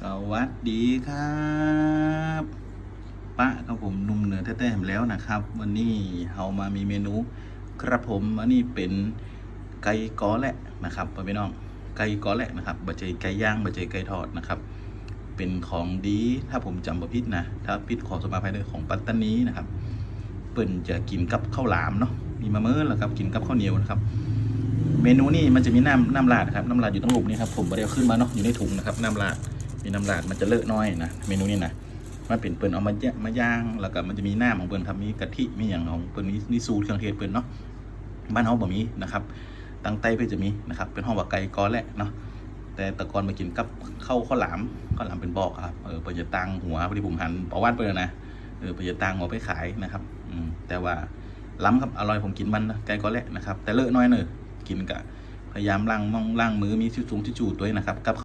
สวัสดีครับป้าครับผมนุ่มเหนือแท้ๆแล้วนะครับ วันนี้เรามามีเมนูกระผมอันนี้เป็นไก่กอแหละนะครับพ่อพี่น้องไก่กอแหละนะครับบะเจยไก่ย่างบะเจยไก่ทอดนะครับ เป็นของดีถ้าผมจำบ่ผิดนะถ้าผิดขอสมาภัยด้วยของปัตตานีนะครับ เปิ่นจะกินกับข้าวหลามเนาะมีมะเมื่อแล้วครับกินกับข้าวเหนียวนะครับเมนูนี้มันจะมีน้ำน้ำราดนะครับน้ำราดอยู่ตรงหลุมนี่ครับผมบ่ได้เอาขึ้นมาเนาะอยู่ในถุงนะครับน้ำราด มีน้ำราดมันจะเลอะน้อยนะเมนูนี้นะมันเป็นเปิ่นเอามาแยะมาย่างแล้วก็มันจะมีน้ำของเปิ่นครับมีกะทิมีอย่างของเปิ่นมีมีสูตรเครื่องเทศเปิ่นเนาะบ้านเฮาบ่มีนะครับตังไต้เพิ่นจะมีนะครับ เป็นห้องว่าไก่กอแหละเนาะแต่ตะกอนมากินกับข้าวข้าวหลามข้าวหลามเป็นบอกครับเออเปิ่นจะตังหัวพอดีผมหันประวัติเปิ่นนะเออเปิ่นจะตังหัวไปขายนะครับอืมแต่ว่าล้ำครับอร่อยผมกินมันไก่กอแหละนะครับ แต่เลอะน้อยเนอะกินกะพยายามล้างมองล้างมือมีชิวจุงชิ้นจูตัวเองนะครับกับ